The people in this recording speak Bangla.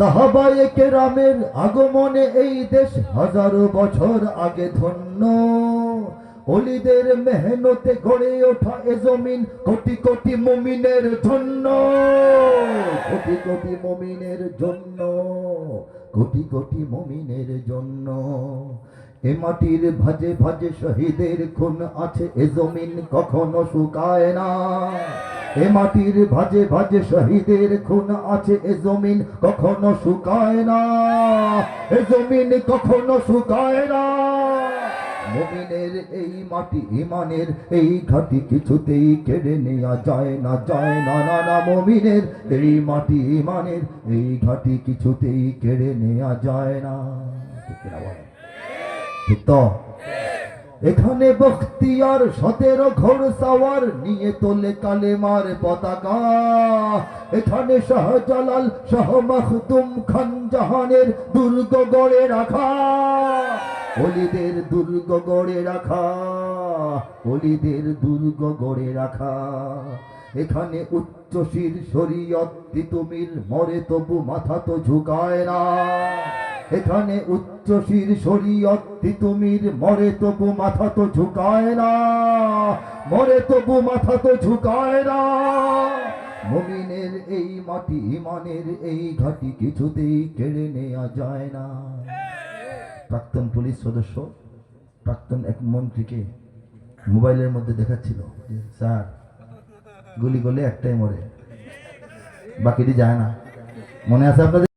সাহাবায়ে কেরামের আগমনে এই দেশ হাজারো বছর আগে ধন্য। অলিদের মেহনতে গড়ে ওঠা এ জমিন কোটি কোটি মুমিনের জন্য কোটি কোটি মুমিনের জন্য, কোটি কোটি মুমিনের জন্য। এ মাটির ভাজে ভাজে শহীদের খুন আছে, এ জমিন কখনো শুকায় না। এ মাটির ভাজে ভাজে শহীদের খুন আছে, এ জমিন কখনো শুকায় না। এ জমিন কখনো শুকায় না। মমিনের এই মাটি ইমানের, এই ঘাটি কিছুতেই কেড়ে নেওয়া যায় না যায় না না না, মুমিনের। এই মাটি ইমানের, এই ঘাটি কিছুতেই কেড়ে নেওয়া যায় না। ঠিক তো? এখানে বখতিয়ার সতেরো ঘোর সাওয়ার নিয়ে তোলে কালেমার পতাকা। এখানে শাহজালাল শাহ মাখদুম খান জাহানের দুর্গ গড়ে রাখা। অলিদের দুর্গ গড়ে রাখা। অলিদের দুর্গ গড়ে রাখা। এখানে উচ্চ শির শরীয়ত তিতুমির মরে তবু মাথা তো ঝুঁকায় না। এখানে উচ্চ শির শরীয়ত তিতুমির মরে তবু মাথা তো ঝুঁকায় না, মরে তবু মাথা তো ঝুঁকায় না। মুমিনের এই মাটি, ইমানের এই ঘাটি কিছুতেই কেড়ে নেওয়া যায় না। প্রাক্তন পুলিশ সদস্য, প্রাক্তন এক মন্ত্রীকে মোবাইলের মধ্যে দেখাচ্ছিল স্যার, গুলি করলে একটাই মরে, বাকিটি যায় না। মনে আছে আপনাদের?